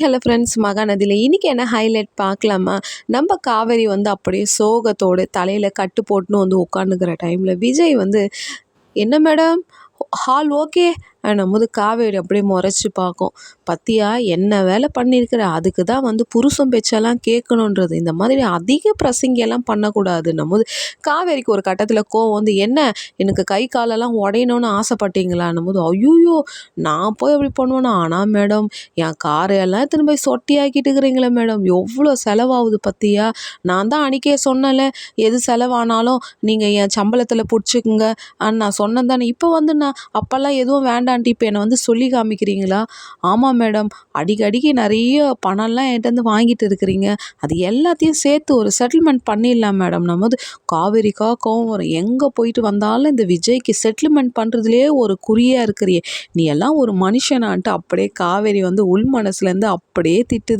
Hello friends மகாநதியில் இன்றைக்கி என்ன highlight பார்க்கலாமா? நம்ம காவேரி வந்து அப்படியே சோகத்தோடு தலையில் கட்டு போட்டுன்னு வந்து உட்காந்துக்கிற டைமில் விஜய் வந்து என்ன மேடம் ஹால் ஓகே போது காவேரி அப்படியே முறைச்சி பார்க்கும். பத்தியா என்ன வேலை பண்ணியிருக்கிற? அதுக்கு தான் வந்து புருஷன் பேச்செல்லாம் கேட்கணுன்றது. இந்த மாதிரி அதிக பிரசங்கியெல்லாம் பண்ணக்கூடாது. போது காவேரிக்கு ஒரு கட்டத்தில் கோவம் வந்து என்ன? எனக்கு கை காலெல்லாம் உடையணும்னு ஆசைப்பட்டீங்களான்னும் போது ஐயோயோ! நான் போய் அப்படி பண்ணுவேனா? ஆனால் மேடம் என் காரையெல்லாம் திரும்ப சொட்டி சொட்டியாக்கிட்டு இருக்கிறீங்களே மேடம். எவ்வளோ செலவாகுது பத்தியா? நான் தான் அன்றைக்கே சொன்னல எது செலவானாலும் நீங்கள் என் சம்பளத்தில் பிடிச்சிக்குங்க. நான் சொன்னேன் தானே. இப்போ வந்து நான் அப்போல்லாம் எதுவும் வேண்டாம். வேண்டான்ட்டு இப்போ என்னை வந்து சொல்லி காமிக்கிறீங்களா? ஆமாம் மேடம். அடிக்கடிக்கு நிறைய பணம்லாம் என்கிட்ட வாங்கிட்டு இருக்கிறீங்க. அது எல்லாத்தையும் சேர்த்து ஒரு செட்டில்மெண்ட் பண்ணிடலாம் மேடம். நம்ம வந்து காவேரிக்கா கோவம் வரும் எங்கே போயிட்டு வந்தாலும் இந்த விஜய்க்கு செட்டில்மெண்ட் பண்ணுறதுலேயே ஒரு குறியாக இருக்கிறியே. நீ எல்லாம் ஒரு மனுஷனான்ட்டு அப்படியே காவேரி வந்து உள் மனசுலேருந்து அப்படியே திட்டுது.